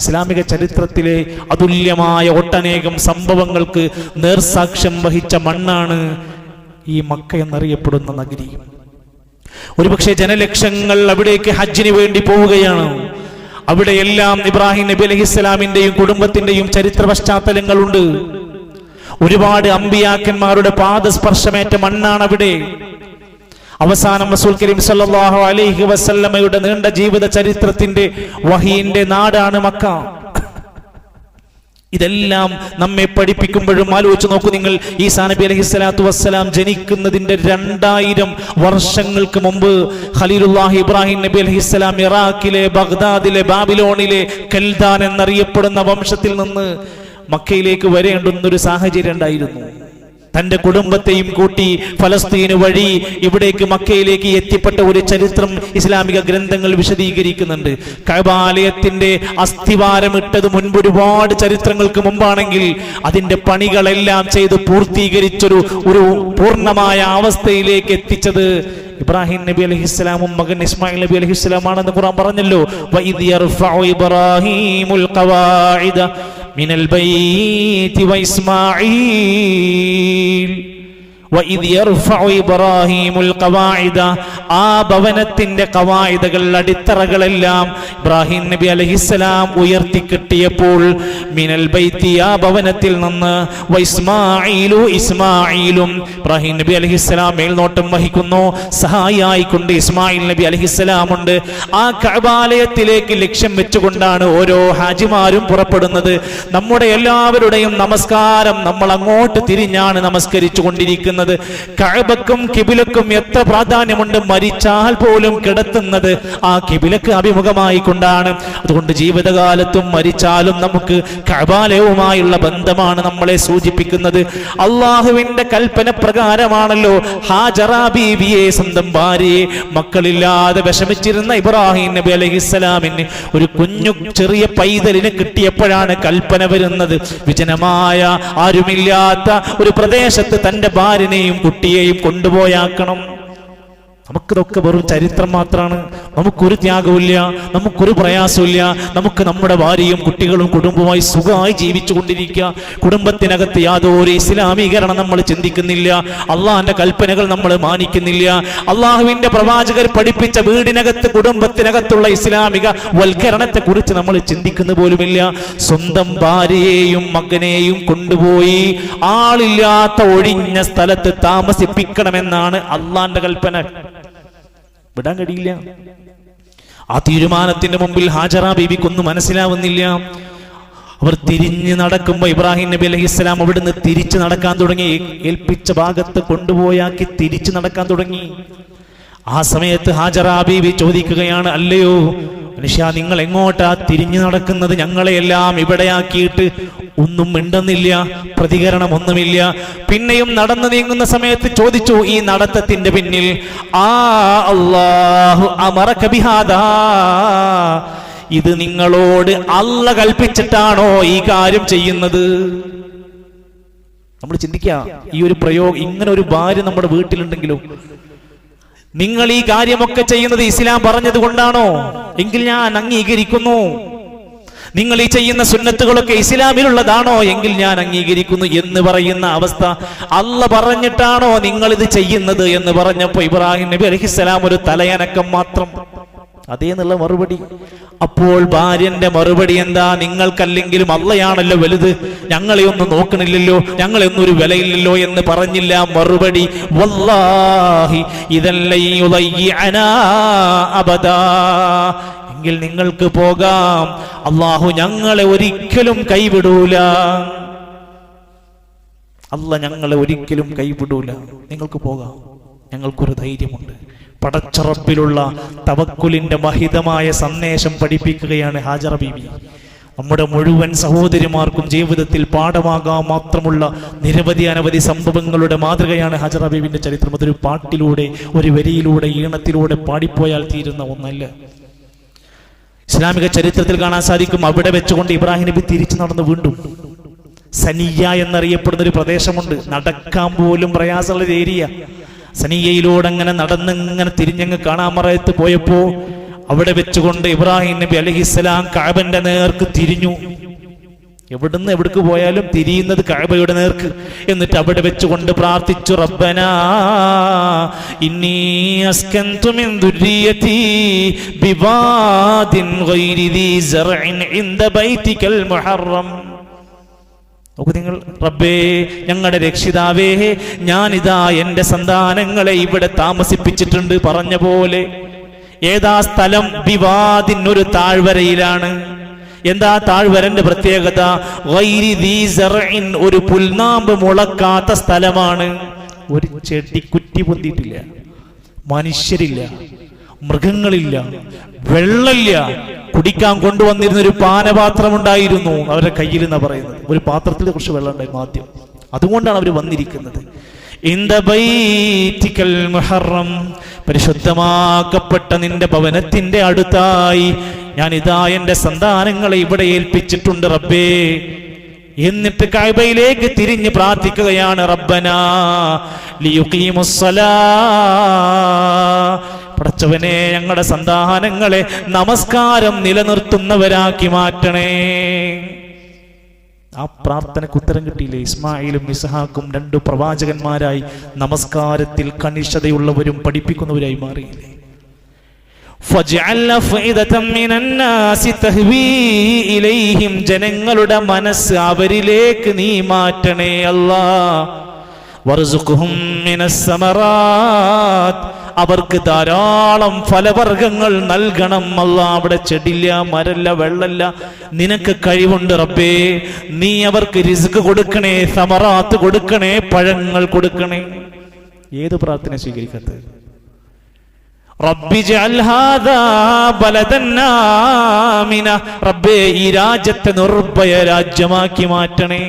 ഇസ്ലാമിക ചരിത്രത്തിലെ അതുല്യമായ ഒട്ടനേകം സംഭവങ്ങൾക്ക് നേർസാക്ഷ്യം വഹിച്ച മണ്ണാണ് ഈ മക്ക എന്നറിയപ്പെടുന്ന നഗരി. ഒരുപക്ഷെ ജനലക്ഷങ്ങൾ അവിടേക്ക് ഹജ്ജിന് വേണ്ടി പോവുകയാണ്. അവിടെയെല്ലാം ഇബ്രാഹിം നബി അലഹിസ്സലാമിന്റെയും കുടുംബത്തിന്റെയും ചരിത്ര പശ്ചാത്തലങ്ങളുണ്ട്. ഒരുപാട് അമ്പിയാക്കന്മാരുടെ പാദസ്പർശമേറ്റ മണ്ണാണ് അവിടെ അവസാനം റസൂൽ കരീം സല്ലല്ലാഹു അലൈഹി വസല്ലമയുടെ നീണ്ട ജീവിത ചരിത്രത്തിന്റെ വഹീന്റെ നാടാണ് മക്ക. ഇതെല്ലാം നമ്മെ പഠിപ്പിക്കുമ്പോഴും ആലോചിച്ച് നോക്കൂ നിങ്ങൾ. ഈ നബി അലൈഹി സ്വലാത്തു വസ്സലാം ജനിക്കുന്നതിന്റെ രണ്ടായിരം വർഷങ്ങൾക്ക് മുമ്പ് ഖലീലുല്ലാഹി ഇബ്രാഹിം നബി അലൈഹി സ്വലാം ഇറാഖിലെ ബഗ്ദാദിലെ ബാബിലോണിലെ കൽദാൻ എന്നറിയപ്പെടുന്ന വംശത്തിൽ നിന്ന് മക്കയിലേക്ക് വരേണ്ടുന്നൊരു സാഹചര്യം ഉണ്ടായിരുന്നു. തന്റെ കുടുംബത്തെയും കൂട്ടി ഫലസ്തീന് വഴി ഇവിടേക്ക് മക്കയിലേക്ക് എത്തിപ്പെട്ട ഒരു ചരിത്രം ഇസ്ലാമിക ഗ്രന്ഥങ്ങൾ വിശദീകരിക്കുന്നുണ്ട്. കബാലയത്തിന്റെ അസ്ഥിവാരമിട്ടത് മുൻപ് ഒരുപാട് ചരിത്രങ്ങൾക്ക് മുമ്പാണെങ്കിൽ അതിന്റെ പണികളെല്ലാം ചെയ്ത് പൂർത്തീകരിച്ചൊരു ഒരു പൂർണമായ അവസ്ഥയിലേക്ക് എത്തിച്ചത് ഇബ്രാഹിം നബി അലഹിസ്സലാമും മകൻ ഇസ്മായിൽ നബി അലഹിസ്സലാമാണെന്ന് ഖുറാൻ പറഞ്ഞല്ലോ ഇബ്രാഹീമുൽ من البيت وإسماعيل. ആ ഭവനത്തിന്റെ കവായിദകൾ അടിത്തറകളെല്ലാം ഇബ്രാഹിം നബി അലഹിസ്സലാം ഉയർത്തി കിട്ടിയപ്പോൾ മിനൽ ബൈത്തി ആ ഭവനത്തിൽ നിന്ന് വൈസ്മായിലു ഇസ്മായിലും ഇബ്രാഹിം നബി അലഹിസ്സലാം മേൽനോട്ടം വഹിക്കുന്നു. സഹായിക്കൊണ്ട് ഇസ്മായിൽ നബി അലഹിസ്സലാം ഉണ്ട്. ആ കഅബാലയത്തിലേക്ക് ലക്ഷ്യം വെച്ചുകൊണ്ടാണ് ഓരോ ഹാജിമാരും പുറപ്പെടുന്നത്. നമ്മുടെ എല്ലാവരുടെയും നമസ്കാരം നമ്മൾ അങ്ങോട്ട് തിരിഞ്ഞാണ് നമസ്കരിച്ചു കൊണ്ടിരിക്കുന്നത് കഅബക്കും കിബിലക്കും എത്ര പ്രാധാന്യമുണ്ട് മരിച്ചാൽ പോലും കിടത്തുന്നത്. ആ കിബിലക്ക് അഭിമുഖമായി കൊണ്ടാണ്. അതുകൊണ്ട് ജീവിതകാലത്തും മരിച്ചാലും നമുക്ക് കഴബാലയവുമായുള്ള ബന്ധമാണ് നമ്മളെ സൂചിപ്പിക്കുന്നത്. അള്ളാഹുവിന്റെ കൽപ്പന പ്രകാരമാണല്ലോ ഹാജറ സ്വന്തം ഭാര്യയെ മക്കളില്ലാതെ വിഷമിച്ചിരുന്ന ഇബ്രാഹിം നബി അലഹിസ്സലാമിന് ഒരു കുഞ്ഞു ചെറിയ പൈതലിന് കിട്ടിയപ്പോഴാണ് കൽപ്പന വരുന്നത്. വിജനമായ ആരുമില്ലാത്ത ഒരു പ്രദേശത്ത് തന്റെ ഭാര്യനെയും കുട്ടിയെയും കൊണ്ടുപോയാക്കണം നമുക്കിതൊക്കെ വെറും ചരിത്രം മാത്രമാണ് നമുക്കൊരു ത്യാഗമില്ല നമുക്കൊരു പ്രയാസമില്ല നമുക്ക് നമ്മുടെ ഭാര്യയും കുട്ടികളും കുടുംബവുമായി സുഖമായി ജീവിച്ചു കൊണ്ടിരിക്കുക കുടുംബത്തിനകത്ത് യാതൊരു ഇസ്ലാമീകരണം നമ്മൾ ചിന്തിക്കുന്നില്ല. അള്ളാഹിന്റെ കൽപ്പനകൾ നമ്മൾ മാനിക്കുന്നില്ല. അള്ളാഹുവിന്റെ പ്രവാചകർ പഠിപ്പിച്ച വീടിനകത്ത് കുടുംബത്തിനകത്തുള്ള ഇസ്ലാമിക വൽക്കരണത്തെ കുറിച്ച് നമ്മൾ ചിന്തിക്കുന്ന പോലുമില്ല. സ്വന്തം ഭാര്യയെയും മകനെയും കൊണ്ടുപോയി ആളില്ലാത്ത ഒഴിഞ്ഞ സ്ഥലത്ത് താമസിപ്പിക്കണമെന്നാണ് അള്ളാന്റെ കൽപ്പന. വിടാൻ കഴിയില്ല. ആ തീരുമാനത്തിന്റെ മുമ്പിൽ ഹാജറ ബീബിക്കൊന്നും മനസ്സിലാവുന്നില്ല. അവർ തിരിഞ്ഞ് നടക്കുമ്പോ ഇബ്രാഹിം നബി അലൈഹി ഇസ്ലാം അവിടുന്ന് തിരിച്ചു നടക്കാൻ തുടങ്ങി. ഏൽപ്പിച്ച ഭാഗത്ത് കൊണ്ടുപോയാക്കി തിരിച്ചു നടക്കാൻ തുടങ്ങി. ആ സമയത്ത് ഹാജറ ബീവി ചോദിക്കുകയാണ് അല്ലയോ മനുഷ്യ നിങ്ങൾ എങ്ങോട്ടാ തിരിഞ്ഞു നടക്കുന്നത്? ഞങ്ങളെയെല്ലാം ഇവിടെയാക്കിയിട്ട് ഒന്നും മിണ്ടുന്നില്ല പ്രതികരണം ഒന്നുമില്ല. പിന്നെയും നടന്നു നീങ്ങുന്ന സമയത്ത് ചോദിച്ചു ഈ നടത്തത്തിന്റെ പിന്നിൽ ആ ഇത് നിങ്ങളോട് അല്ല കൽപ്പിച്ചിട്ടാണോ ഈ കാര്യം ചെയ്യുന്നത്? നമ്മൾ ചിന്തിക്കുക ഈ ഒരു പ്രയോഗം ഇങ്ങനെ ഒരു ഭാര്യ നമ്മുടെ വീട്ടിലുണ്ടെങ്കിലും നിങ്ങൾ ഈ കാര്യമൊക്കെ ചെയ്യുന്നത് ഇസ്ലാം പറഞ്ഞത് കൊണ്ടാണോ? എങ്കിൽ ഞാൻ അംഗീകരിക്കുന്നു. നിങ്ങൾ ഈ ചെയ്യുന്ന സുന്നത്തുകളൊക്കെ ഇസ്ലാമിലുള്ളതാണോ? എങ്കിൽ ഞാൻ അംഗീകരിക്കുന്നു എന്ന് പറയുന്ന അവസ്ഥ അല്ല പറഞ്ഞിട്ടാണോ നിങ്ങൾ ഇത് ചെയ്യുന്നത് എന്ന് പറഞ്ഞപ്പോ ഇബ്രാഹിം നബി അലഹിസ്സലാം ഒരു തലയനക്കം മാത്രം അതേ എന്നുള്ള മറുപടി. അപ്പോൾ ഭാര്യന്റെ മറുപടി എന്താ? നിങ്ങൾക്കല്ലെങ്കിലും അള്ളയാണല്ലോ വലുത്. ഞങ്ങളെ ഒന്നും നോക്കണില്ലല്ലോ. ഞങ്ങളെ ഒന്നും ഒരു വിലയില്ലല്ലോ എന്ന് പറഞ്ഞില്ല. മറുപടി അബദാ. എങ്കിൽ നിങ്ങൾക്ക് പോകാം. അള്ളാഹു ഞങ്ങളെ ഒരിക്കലും കൈവിടൂല. അല്ല ഞങ്ങളെ ഒരിക്കലും കൈവിടൂല. നിങ്ങൾക്ക് പോകാം. ഞങ്ങൾക്കൊരു ധൈര്യമുണ്ട്. പടച്ചറപ്പിലുള്ള തവക്കുലിന്റെ മഹിതമായ സന്ദേശം പഠിപ്പിക്കുകയാണ് ഹാജറ ബീബി നമ്മുടെ മുഴുവൻ സഹോദരിമാർക്കും ജീവിതത്തിൽ പാഠമാകാൻ മാത്രമുള്ള നിരവധി അനവധി സംഭവങ്ങളുടെ മാതൃകയാണ് ഹജറ ബീബിന്റെ ചരിത്രം. അതൊരു പാട്ടിലൂടെ ഒരു വരിയിലൂടെ ഈണത്തിലൂടെ പാടിപ്പോയാൽ തീരുന്ന ഒന്നല്ല. ഇസ്ലാമിക ചരിത്രത്തിൽ കാണാൻ സാധിക്കും അവിടെ വെച്ചുകൊണ്ട് ഇബ്രാഹിം നബി തിരിച്ചു നടന്ന് വീണ്ടും. സനിയ എന്നറിയപ്പെടുന്ന ഒരു പ്രദേശമുണ്ട്. നടക്കാൻ പോലും പ്രയാസമുള്ള ഏരിയ. സനിയയിലൂടെ അങ്ങനെ നടന്നിങ്ങനെ തിരിഞ്ഞങ്ങ് കാണാൻ മറയത്ത് പോയപ്പോ അവിടെ വെച്ചുകൊണ്ട് ഇബ്രാഹിം നബി അലഹിസ്സലാം കാബന്റെ നേർക്ക് തിരിഞ്ഞു. എവിടുന്ന് എവിടേക്ക് പോയാലും തിരിയുന്നത് കഴബയുടെ നേർക്ക്. എന്നിട്ട് അവിടെ വെച്ചുകൊണ്ട് പ്രാർത്ഥിച്ചു റബ്ബന ഇന്നി നോക്കൂ നിങ്ങൾ റബ്ബേ ഞങ്ങളുടെ രക്ഷിതാവേ ഞാനിതാ എന്റെ സന്താനങ്ങളെ ഇവിടെ താമസിപ്പിച്ചിട്ടുണ്ട് പറഞ്ഞ പോലെ. ഏതാ സ്ഥലം? വിവാദിൻ ഒരു താഴ്വരയിലാണ്. എന്താ താഴ്വരന്റെ പ്രത്യേകത? ഒരു പുൽനാമ്പ് മുളക്കാത്ത സ്ഥലമാണ്. ഒരു ചെടി കുറ്റി പൊന്തിയിട്ടില്ല. മനുഷ്യരില്ല. മൃഗങ്ങളില്ല. വെള്ളമില്ല കുടിക്കാൻ കൊണ്ടുവന്നിരുന്ന ഒരു പാനപാത്രം ഉണ്ടായിരുന്നു. അവരുടെ കയ്യിൽ എന്നാ പറയുന്നത്. ഒരു പാത്രത്തിൽ കുറച്ച് വെള്ളം ഉണ്ടായിരുന്നു ആദ്യം. അതുകൊണ്ടാണ് അവർ വന്നിരിക്കുന്നത്. മുഹറം. പരിശുദ്ധമാക്കപ്പെട്ട നിന്റെ ഭവനത്തിന്റെ അടുത്തായി ഞാൻ ഇതാ എന്റെ സന്താനങ്ങളെ ഇവിടെ ഏൽപ്പിച്ചിട്ടുണ്ട് റബ്ബേ. എന്നിട്ട് കൈബയിലേക്ക് തിരിഞ്ഞ് പ്രാർത്ഥിക്കുകയാണ് റബ്ബന പടച്ചവനെ ഞങ്ങളുടെ സന്താനങ്ങളെ നമസ്കാരം നിലനിർത്തുന്നവരാക്കി മാറ്റണേ. ആ പ്രാർത്ഥനയ്ക്ക് ഉത്തരം കിട്ടിയില്ലേ? ഇസ്മായിലും ഇസ്ഹാക്കും രണ്ട് പ്രവാചകന്മാരായി നമസ്കാരത്തിൽ കണിഷ്ഠതയുള്ളവരും പഠിപ്പിക്കുന്നവരായി മാറിയില്ലേ? ജനങ്ങളുടെ മനസ്സ് അവരിലേക്ക് നീ മാറ്റണേ അല്ലാ അവർക്ക് ധാരാളം ഫലവർഗങ്ങൾ നൽകണം. അല്ല അവിടെ ചെടില്ല മരല്ല വെള്ളല്ല. നിനക്ക് കഴിവുണ്ട് റബ്ബേ. നീ അവർക്ക് റിസ്ക് കൊടുക്കണേ സമറാത്ത് കൊടുക്കണേ പഴങ്ങൾ കൊടുക്കണേ. ഏത് പ്രാർത്ഥന ആമിന. റബ്ബേ ഈ രാജ്യത്തെ നിർഭയ രാജ്യമാക്കി മാറ്റണേ.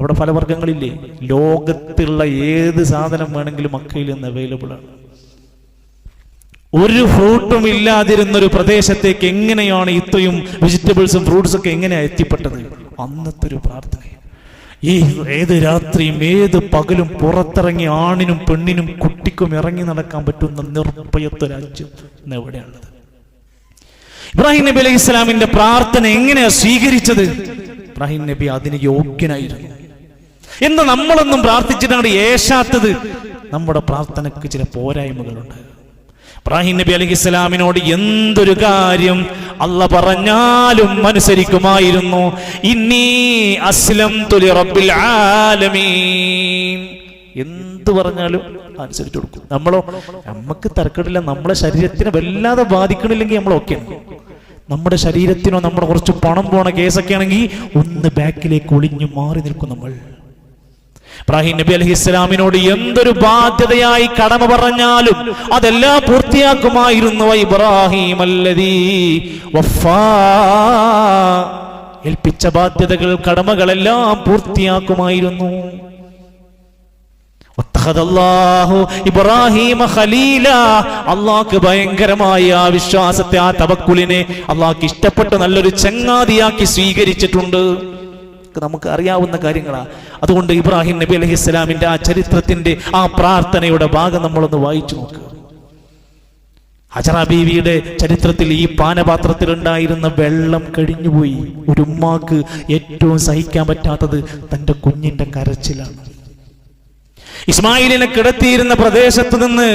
അവിടെ പല വർഗങ്ങളില്ലേ ലോകത്തുള്ള ഏത് സാധനം വേണമെങ്കിലും മക്കയിൽ നിന്ന് അവൈലബിൾ ആണ്. ഒരു ഫ്രൂട്ടും ഇല്ലാതിരുന്ന ഒരു പ്രദേശത്തേക്ക് എങ്ങനെയാണ് ഇത്രയും വെജിറ്റബിൾസും ഫ്രൂട്ട്സും ഒക്കെ എങ്ങനെയാണ് എത്തിപ്പെട്ടത്? അന്നത്തെ ഒരു പ്രാർത്ഥന ഈ ഏത് രാത്രിയും ഏത് പകലും പുറത്തിറങ്ങി ആണിനും പെണ്ണിനും കുട്ടിക്കും ഇറങ്ങി നടക്കാൻ പറ്റുന്ന നിർഭയത്വ രാജ്യം ഇന്ന് എവിടെയാണുള്ളത്? ഇബ്രാഹിം നബി അലൈഹി ഇസ്ലാമിന്റെ പ്രാർത്ഥന എങ്ങനെയാ സ്വീകരിച്ചത്? ഇബ്രാഹിം നബി അതിന് യോഗ്യനായിരുന്നു. എന്ന് നമ്മളൊന്നും പ്രാർത്ഥിച്ചിട്ടാണ് ഏശാത്തത്. നമ്മുടെ പ്രാർത്ഥനക്ക് ചില പോരായ്മകളുണ്ട്. ഇബ്രാഹിം നബി അലൈഹി ഇസ്ലാമിനോട് എന്തൊരു കാര്യം അല്ല പറഞ്ഞാലും അനുസരിക്കുമായിരുന്നു. ഇന്നീ അസ്ലം തുലി റബ്ബിൽ ആലമീൻ. എന്ത് പറഞ്ഞാലും അനുസരിച്ചു കൊടുക്കും. നമ്മളോ നമുക്ക് തരക്കേടില്ല നമ്മളെ ശരീരത്തിനെ വല്ലാതെ ബാധിക്കണില്ലെങ്കിൽ നമ്മൾ ഓക്കെ. നമ്മുടെ ശരീരത്തിനോ നമ്മുടെ കുറച്ച് പണം പോണ കേസൊക്കെ ആണെങ്കിൽ ഒന്ന് ബാക്കിലേക്ക് ഒളിഞ്ഞു മാറി നിൽക്കും നമ്മൾ. ഇബ്രാഹിം നബി അലഹി ഇസ്ലാമിനോട് എന്തൊരു ബാധ്യതയായി കടമ പറഞ്ഞാലും അതെല്ലാം പൂർത്തിയാക്കുമായിരുന്നു. ഇബ്രാഹിം അല്ലതീ വഫാ. ഏൽപ്പിച്ച ബാധ്യതകൾ കടമകളെല്ലാം പൂർത്തിയാക്കുമായിരുന്നു. അള്ളാഹ്ക്ക് ഭയങ്കരമായ ആ വിശ്വാസത്തെ ആ തവക്കുലിനെ അള്ളാഹ്ക്ക് ഇഷ്ടപ്പെട്ട് നല്ലൊരു ചങ്ങാതിയാക്കി സ്വീകരിച്ചിട്ടുണ്ട്. നമുക്ക് അറിയാവുന്ന കാര്യങ്ങളാണ് അതുകൊണ്ട് ഇബ്രാഹിം നബി അലഹി ഇസ്ലാമിന്റെ ആ ചരിത്രത്തിന്റെ ആ പ്രാർത്ഥനയുടെ ഭാഗം നമ്മളൊന്ന് വായിച്ചു നോക്കുക ഹജറ ബീവിയുടെ ചരിത്രത്തിൽ ഈ പാനപാത്രത്തിൽ ഉണ്ടായിരുന്ന വെള്ളം കഴിഞ്ഞുപോയി. ഒരു ഉമ്മാക്ക് ഏറ്റവും സഹിക്കാൻ പറ്റാത്തത് തന്റെ കുഞ്ഞിന്റെ കരച്ചിലാണ്. ഇസ്മായിലിനെ കിടത്തിയിരുന്ന പ്രദേശത്ത് നിന്ന്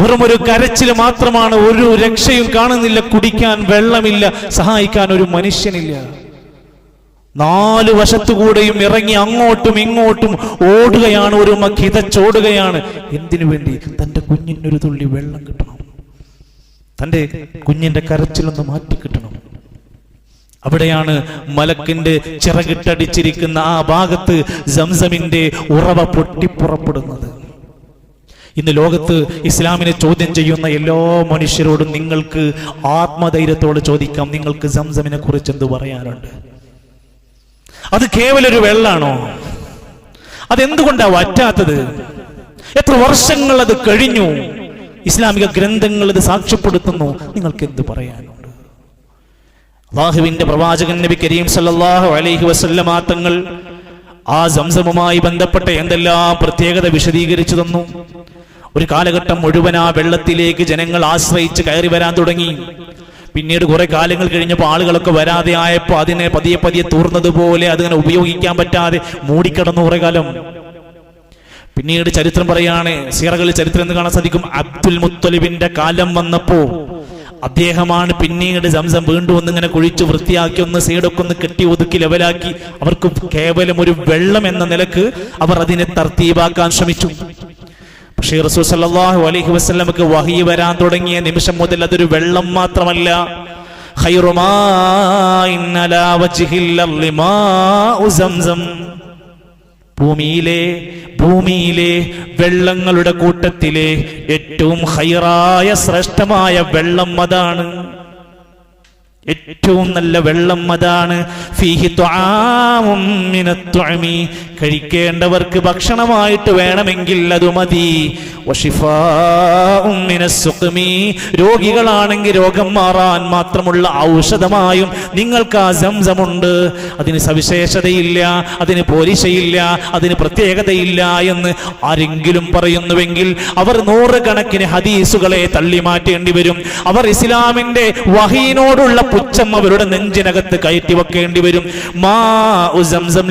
വെറും ഒരു കരച്ചിൽ മാത്രമാണ് ഒരു രക്ഷയും കാണുന്നില്ല കുടിക്കാൻ വെള്ളമില്ല സഹായിക്കാൻ ഒരു മനുഷ്യനില്ല. നാല് വശത്തുകൂടെയും ഇറങ്ങി അങ്ങോട്ടും ഇങ്ങോട്ടും ഓടുകയാണ് ഒരു മഖിതച്ചോടുകയാണ് എന്തിനു വേണ്ടി? തന്റെ കുഞ്ഞിനൊരു തുള്ളി വെള്ളം കിട്ടണം. തന്റെ കുഞ്ഞിന്റെ കരച്ചിലൊന്ന് മാറ്റി കിട്ടണം. അവിടെയാണ് മലക്കിന്റെ ചിറകിട്ടടിച്ചിരിക്കുന്ന ആ ഭാഗത്ത് സംസമിന്റെ ഉറവ പൊട്ടിപ്പുറപ്പെടുന്നത്. ഇന്ന് ലോകത്ത് ഇസ്ലാമിനെ ചോദ്യം ചെയ്യുന്ന എല്ലാ മനുഷ്യരോടും നിങ്ങൾക്ക് ആത്മധൈര്യത്തോട് ചോദിക്കാം. നിങ്ങൾക്ക് സംസമിനെ കുറിച്ച് എന്ത് പറയാനുണ്ട്? അത് കേവലം ഒരു വെള്ളാണോ? അതെന്തുകൊണ്ടാ വറ്റാത്തത്? എത്ര വർഷങ്ങൾ അത് കഴിഞ്ഞു? ഇസ്ലാമിക ഗ്രന്ഥങ്ങൾ ഇത് സാക്ഷ്യപ്പെടുത്തുന്നു. നിങ്ങൾക്ക് എന്ത് പറയാനുണ്ട്? അള്ളാഹുവിന്റെ പ്രവാചകൻ നബി കരീം സല്ലാഹു അലൈഹി വസല്ലമ തങ്ങൾ ആ സംസമുമായി ബന്ധപ്പെട്ട എന്തെല്ലാം പ്രത്യേകത വിശദീകരിച്ചു തന്നു. ഒരു കാലഘട്ടം മുഴുവൻ ആ വെള്ളത്തിലേക്ക് ജനങ്ങൾ ആശ്രയിച്ച് കയറി വരാൻ തുടങ്ങി. പിന്നീട് കുറെ കാലങ്ങൾ കഴിഞ്ഞപ്പോൾ ആളുകളൊക്കെ വരാതെ ആയപ്പോൾ അതിനെ പതിയെ പതിയെ തൂർന്നതുപോലെ അതിങ്ങനെ ഉപയോഗിക്കാൻ പറ്റാതെ മൂടിക്കിടന്നു കുറെ കാലം. പിന്നീട് ചരിത്രം പറയാണ് സീറകളിൽ ചരിത്രം എന്ന് കാണാൻ സാധിക്കും. അബ്ദുൽ മുത്തലിബിന്റെ കാലം വന്നപ്പോ അദ്ദേഹമാണ് പിന്നീട് സംസം വീണ്ടും ഒന്ന് ഇങ്ങനെ കുഴിച്ച് വൃത്തിയാക്കി ഒന്ന് സൈഡൊക്കെ ഒന്ന് കെട്ടി ഒതുക്കി ലെവലാക്കി. അവർക്ക് കേവലം ഒരു വെള്ളം എന്ന നിലയ്ക്ക് അവർ അതിനെ തർത്തീവാക്കാൻ ശ്രമിച്ചു. പക്ഷേ റസൂൽ സല്ലല്ലാഹു അലൈഹി വസല്ലമക്ക് വഹി വരാൻ തുടങ്ങിയ നിമിഷം മുതൽ അതൊരു വെള്ളം മാത്രമല്ല. ഭൂമിയിലെ ഭൂമിയിലെ വെള്ളങ്ങളുടെ കൂട്ടത്തിലെ ഏറ്റവും ഹൈറായ ശ്രേഷ്ഠമായ വെള്ളം അതാണ്. ഏറ്റവും നല്ല വെള്ളം അതാണ്. കഴിക്കേണ്ടവർക്ക് ഭക്ഷണമായിട്ട് വേണമെങ്കിൽ അത് മതി. രോഗികളാണെങ്കിൽ രോഗം മാറാൻ മാത്രമുള്ള ഔഷധമായും നിങ്ങൾക്ക് ആ സംസമുണ്ട് അതിന് സവിശേഷതയില്ല അതിന് പോലിശയില്ല അതിന് പ്രത്യേകതയില്ല എന്ന് ആരെങ്കിലും പറയുന്നുവെങ്കിൽ അവർ നൂറുകണക്കിന് ഹദീസുകളെ തള്ളി മാറ്റേണ്ടി വരും അവർ ഇസ്ലാമിന്റെ വഹീനോടുള്ള പുച്ഛം അവരുടെ നെഞ്ചിനകത്ത് കയറ്റി വെക്കേണ്ടി വരും. മാ ഉസംസം.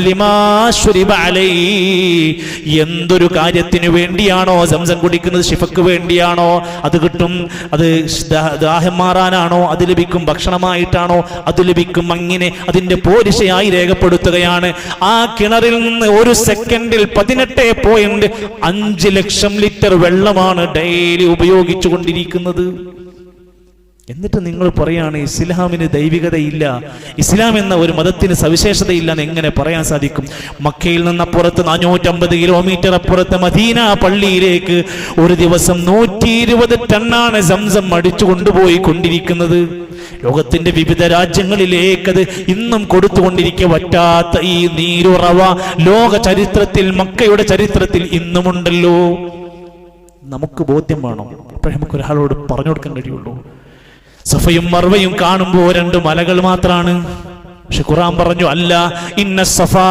എന്തൊരു കാര്യത്തിന് വേണ്ടിയാണോ സംസം കുടിക്കുന്നത്? ശിഫക്ക് വേണ്ടിയാണോ? അത് കിട്ടും. അത് ദാഹം മാറാനാണോ? അത് ലഭിക്കും. ഭക്ഷണമായിട്ടാണോ? അത് ലഭിക്കും. അങ്ങനെ അതിന്റെ പോരിശയായി രേഖപ്പെടുത്തുകയാണ്. ആ കിണറിൽ നിന്ന് ഒരു സെക്കൻഡിൽ പതിനെട്ട് പോയിന്റ് അഞ്ച് ലക്ഷം ലിറ്റർ വെള്ളമാണ് ഡെയിലി ഉപയോഗിച്ചു കൊണ്ടിരിക്കുന്നത് എന്നിട്ട് നിങ്ങൾ പറയാണ് ഇസ്ലാമിന് ദൈവികതയില്ല. ഇസ്ലാം എന്ന ഒരു മതത്തിന് സവിശേഷതയില്ല എന്ന് എങ്ങനെ പറയാൻ സാധിക്കും? മക്കയിൽ നിന്നപ്പുറത്ത് നാനൂറ്റമ്പത് കിലോമീറ്റർ അപ്പുറത്ത് മദീന പള്ളിയിലേക്ക് ഒരു ദിവസം നൂറ്റി ഇരുപത് ടണ്ണാണ് സംസം അടിച്ചു കൊണ്ടുപോയി കൊണ്ടിരിക്കുന്നത്. ലോകത്തിന്റെ വിവിധ രാജ്യങ്ങളിലേക്കത് ഇന്നും കൊടുത്തുകൊണ്ടിരിക്കുക പറ്റാത്ത ഈ നീരുറവ ലോക ചരിത്രത്തിൽ മക്കയുടെ ചരിത്രത്തിൽ ഇന്നുമുണ്ടല്ലോ. നമുക്ക് ബോധ്യം വേണം. അപ്പോഴേ നമുക്ക് ഒരാളോട് പറഞ്ഞു കൊടുക്കാൻ കഴിയുള്ളൂ. സഫയും മർവയും കാണുമ്പോൾ രണ്ട് മലകൾ മാത്രാണ്. പക്ഷെ ഖുറാൻ പറഞ്ഞു അല്ല ഇന്ന സഫാ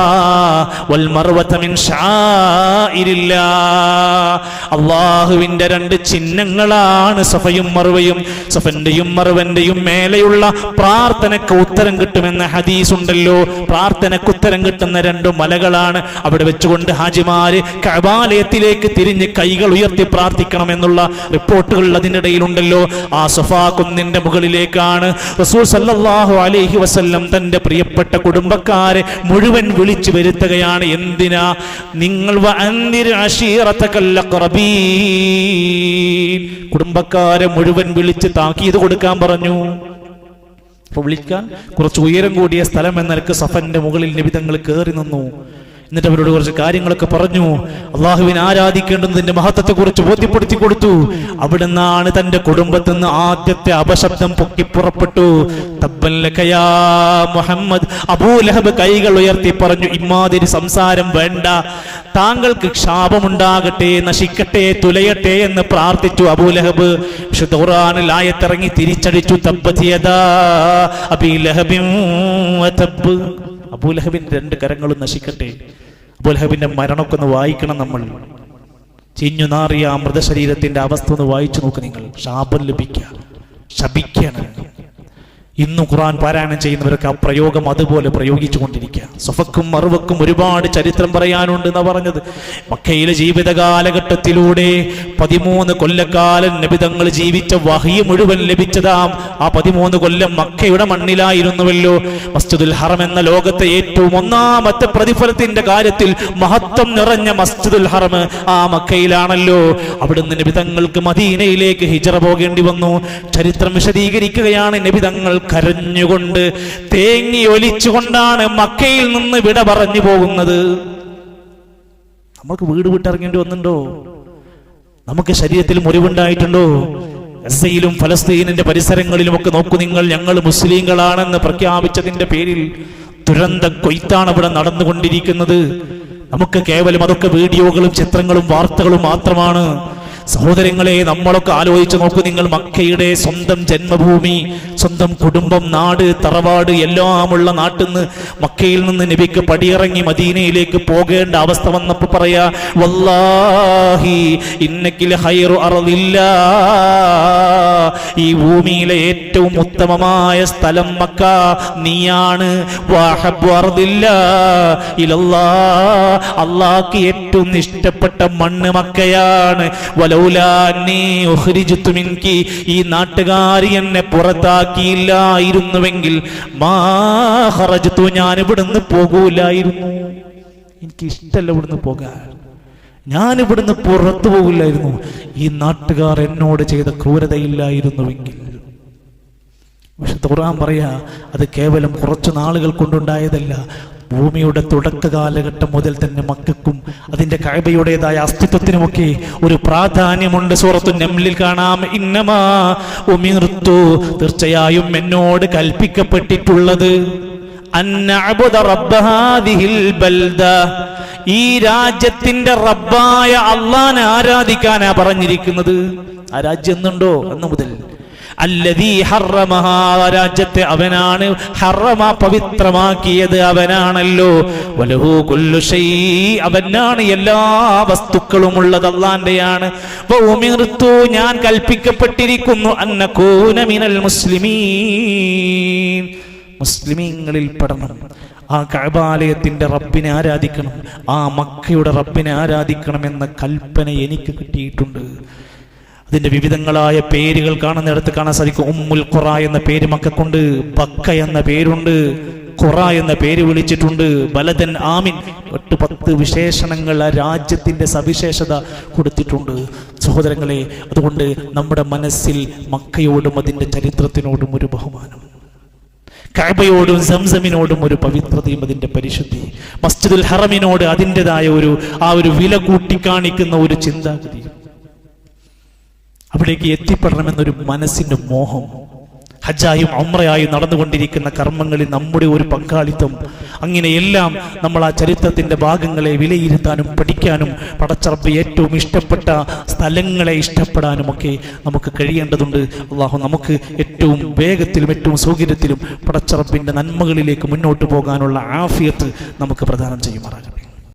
വൽ മിൻ അള്ളാഹുവിന്റെ രണ്ട് ചിഹ്നങ്ങളാണ് സഫയും മറുവയും സഫന്റെയും മറുവന്റെയും മേലെയുള്ള പ്രാർത്ഥനക്ക് ഉത്തരം കിട്ടുമെന്ന ഹദീസ് ഉണ്ടല്ലോ പ്രാർത്ഥനക്ക് ഉത്തരം കിട്ടുന്ന രണ്ട് മലകളാണ് അവിടെ വെച്ചുകൊണ്ട് ഹാജിമാര് കബാലയത്തിലേക്ക് തിരിഞ്ഞ് കൈകൾ ഉയർത്തി പ്രാർത്ഥിക്കണം എന്നുള്ള റിപ്പോർട്ടുകൾ അതിനിടയിലുണ്ടല്ലോ ആ സഫാ കുന്നിന്റെ മുകളിലേക്കാണ് റസൂൽ സല്ലല്ലാഹു അലൈഹി വസല്ലം തന്റെ പ്രിയപ്പെട്ട കുടുംബക്കാരെ മുഴുവൻ വിളിച്ചു വരുത്തുകയാണ്. എന്തിനാ? നിങ്ങൾ. കുടുംബക്കാരെ മുഴുവൻ വിളിച്ച് താക്കീത് കൊടുക്കാൻ പറഞ്ഞു. വിളിക്കാൻ കുറച്ച് ഉയരം കൂടിയ സ്ഥലം എന്ന നിലയ്ക്ക് സഫന്റെ മുകളിൽ നിബിതങ്ങൾ കയറി നിന്നു. എന്നിട്ട് അവരോട് കുറച്ച് കാര്യങ്ങളൊക്കെ പറഞ്ഞു. അള്ളാഹുവിനെ ആരാധിക്കേണ്ടതിന്റെ മഹത്വത്തെ കുറിച്ച് ബോധ്യപ്പെടുത്തി കൊടുത്തു. അവിടെ നിന്നാണ് തന്റെ കുടുംബത്തിൽ നിന്ന് ആദ്യത്തെ അപശബ്ദം പൊക്കി പുറപ്പെട്ടു. മുഹമ്മദ്. അബൂലഹബ് കൈകൾ ഉയർത്തി പറഞ്ഞു ഇമാതിരി സംസാരം വേണ്ട. താങ്കൾക്ക് ക്ഷാപമുണ്ടാകട്ടെ നശിക്കട്ടെ തുലയട്ടെ എന്ന് പ്രാർത്ഥിച്ചു അബൂലഹബ് ഖുർആനിൽ ആയത്തിറങ്ങി തിരിച്ചടിച്ചു അബൂലഹബിൻ രണ്ട് കരങ്ങളും നശിക്കട്ടെ. അബൂലഹബിന്റെ മരണമൊക്കെ ഒന്ന് വായിക്കണം നമ്മൾ. ചിഞ്ഞുനാറിയ ആ മൃതശരീരത്തിന്റെ അവസ്ഥ ഒന്ന് വായിച്ചു നോക്ക് നിങ്ങൾ. ശാപം ലഭിക്കുക. ശപിക്കാണ്. ഇന്നും ഖുറാൻ പാരായണം ചെയ്യുന്നവരൊക്കെ ആ പ്രയോഗം അതുപോലെ പ്രയോഗിച്ചു കൊണ്ടിരിക്കുക. സഫക്കും മറുവക്കും ഒരുപാട് ചരിത്രം പറയാനുണ്ട് എന്നാ പറഞ്ഞത്. മക്കയിലെ ജീവിത കാലഘട്ടത്തിലൂടെ പതിമൂന്ന് കൊല്ലക്കാലം നബിതങ്ങൾ ജീവിച്ച വഹിയ മുഴുവൻ ലഭിച്ചതാം. ആ പതിമൂന്ന് കൊല്ലം മക്കയുടെ മണ്ണിലായിരുന്നുവല്ലോ. മസ്ജിദുൽ ഹറം എന്ന ലോകത്തെ ഏറ്റവും ഒന്നാമത്തെ പ്രതിഫലത്തിന്റെ കാര്യത്തിൽ മഹത്വം നിറഞ്ഞ മസ്ജിദുൽ ഹറം ആ മക്കയിലാണല്ലോ. അവിടുന്ന് നബിതങ്ങൾക്ക് മദീനയിലേക്ക് ഹിജറ പോകേണ്ടി വന്നു. ചരിത്രം വിശദീകരിക്കുകയാണ് നബിതങ്ങൾ കരഞ്ഞുകൊണ്ട് തേങ്ങി ഒലിച്ചുകൊണ്ടാണ് മക്കയിൽ നിന്ന് വിട പറഞ്ഞു പോകുന്നത്. നമുക്ക് വീട് വിട്ടിറങ്ങേണ്ടി വന്നിട്ടുണ്ടോ? നമുക്ക് ശരീരത്തിൽ മുറിവുണ്ടായിട്ടുണ്ടോ? ഗസയിലും ഫലസ്തീനിന്റെ പരിസരങ്ങളിലും ഒക്കെ നോക്കൂ നിങ്ങൾ ഞങ്ങൾ മുസ്ലിങ്ങളാണെന്ന് പ്രഖ്യാപിച്ചതിന്റെ പേരിൽ ദുരന്ത കൊയ്ത്താണ് ഇവിടെ നടന്നുകൊണ്ടിരിക്കുന്നത്. നമുക്ക് കേവലം അതൊക്കെ വീഡിയോകളും ചിത്രങ്ങളും വാർത്തകളും മാത്രമാണ്. സഹോദരങ്ങളെ നമ്മളൊക്കെ ആലോചിച്ച് നോക്കൂ നിങ്ങൾ മക്കയുടെ സ്വന്തം ജന്മഭൂമി സ്വന്തം കുടുംബം നാട് തറവാട് എല്ലാമുള്ള നാട്ടിൽ നിന്ന് മക്കയിൽ നിന്ന് നബിക്ക് പടിയിറങ്ങി മദീനയിലേക്ക് പോകേണ്ട അവസ്ഥ വന്നപ്പോൾ പറയാ വല്ലാഹി ഇന്നക്കിൽ ഹൈറു അറവില്ല ഈ ഭൂമിയിലെ ഏറ്റവും ഉത്തമമായ സ്ഥലം മക്ക നീയാണ്. അള്ളാഹ്ക്ക് ഏറ്റവും ഇഷ്ടപ്പെട്ട മണ്ണ് മക്കയാണ്. വലൗലാ ഈ നാട്ടുകാരി എന്നെ പുറത്താക്കിയില്ലായിരുന്നുവെങ്കിൽ മാ മാഹറജത്തു ഞാൻ ഇവിടുന്ന് പോകൂലായിരുന്നു. എനിക്ക് ഇഷ്ടമല്ല ഇവിടുന്ന് പോകാൻ. ഞാൻ ഇവിടുന്ന് പുറത്തു പോകില്ലായിരുന്നു. ഈ നാട്ടുകാർ എന്നോട് ചെയ്ത ക്രൂരതയില്ലായിരുന്നുവെങ്കിൽ. പക്ഷെ ഖുർആൻ പറയാ അത് കേവലം കുറച്ചു നാളുകൾ കൊണ്ടുണ്ടായതല്ല ഭൂമിയുടെ തുടക്ക കാലഘട്ടം മുതൽ തന്നെ മക്കൾക്കും അതിന്റെ കഴബയുടേതായ അസ്തിത്വത്തിനുമൊക്കെ ഒരു പ്രാധാന്യമുണ്ട്. സൂറത്തു നെമ്മിൽ കാണാം. ഇന്നമാ ഉമിർത്തു. തീർച്ചയായും എന്നോട് കൽപ്പിക്കപ്പെട്ടിട്ടുള്ളത്. ഈ രാജ്യത്തിന്റെ റബ്ബായ അള്ളാൻ ആരാധിക്കാനാ പറഞ്ഞിരിക്കുന്നത്? ആ രാജ്യം എന്നുണ്ടോ? അന്ന് മുതൽ. അല്ലതീ ഹറമഹാ രാജ്യത്തെ അവനാണ് ഹറമ പവിത്രമാക്കിയത് അവനാണല്ലോ. വലഹു കുല്ലു ഷൈ അവനാണ് എല്ലാ വസ്തുക്കളും ഉള്ളത് അള്ളാന്റെയാണ് വഉമിർത്തു ഞാൻ കൽപ്പിക്കപ്പെട്ടിരിക്കുന്നു അന്നകൂന മിനൽ മുസ്ലിമീൻ. മുസ്ലിമീങ്ങളിൽ പെടണം. ആ കഴബാലയത്തിന്റെ റബ്ബിനെ ആരാധിക്കണം ആ മക്കയുടെ റബ്ബിനെ ആരാധിക്കണം എന്ന കൽപ്പന എനിക്ക് കിട്ടിയിട്ടുണ്ട്. അതിന്റെ വിവിധങ്ങളായ പേരുകൾ കാണുന്നിടത്ത് കാണാൻ സാധിക്കും. ഉമ്മുൽ ഖുറ എന്ന പേര് മക്കൾക്കുണ്ട് പക്ക എന്ന പേരുണ്ട് ഖുറ എന്ന പേര് വിളിച്ചിട്ടുണ്ട് ബലദൻ ആമിൻ എട്ട് പത്ത് വിശേഷണങ്ങൾ ആ രാജ്യത്തിന്റെ സവിശേഷത കൊടുത്തിട്ടുണ്ട്. സഹോദരങ്ങളെ അതുകൊണ്ട് നമ്മുടെ മനസ്സിൽ മക്കയോടും അതിന്റെ ചരിത്രത്തിനോടും ഒരു ബഹുമാനം കഅബയോടും സംസമിനോടും ഒരു പവിത്രതയും അതിന്റെ പരിശുദ്ധി മസ്ജിദുൽ ഹറമിനോട് അതിന്റെതായ ഒരു ആ ഒരു വില കൂട്ടിക്കാണിക്കുന്ന ഒരു ചിന്താഗതി. അവിടേക്ക് എത്തിപ്പെടണമെന്നൊരു മനസ്സിന്റെ മോഹം. ഹജ്ജായും അമ്രയായും നടന്നുകൊണ്ടിരിക്കുന്ന കർമ്മങ്ങളിൽ നമ്മുടെ ഒരു പങ്കാളിത്തം. അങ്ങനെയെല്ലാം നമ്മൾ ആ ചരിത്രത്തിന്റെ ഭാഗങ്ങളെ വിലയിരുത്താനും പഠിക്കാനും പടച്ചറപ്പ് ഏറ്റവും ഇഷ്ടപ്പെട്ട സ്ഥലങ്ങളെ ഇഷ്ടപ്പെടാനുമൊക്കെ നമുക്ക് കഴിയേണ്ടതുണ്ട്. അള്ളാഹു നമുക്ക് ഏറ്റവും വേഗത്തിലും ഏറ്റവും സൗകര്യത്തിലും പടച്ചറപ്പിന്റെ നന്മകളിലേക്ക് മുന്നോട്ട് പോകാനുള്ള ആഫിയത്ത് നമുക്ക് പ്രദാനം ചെയ്യുമാറാകട്ടെ.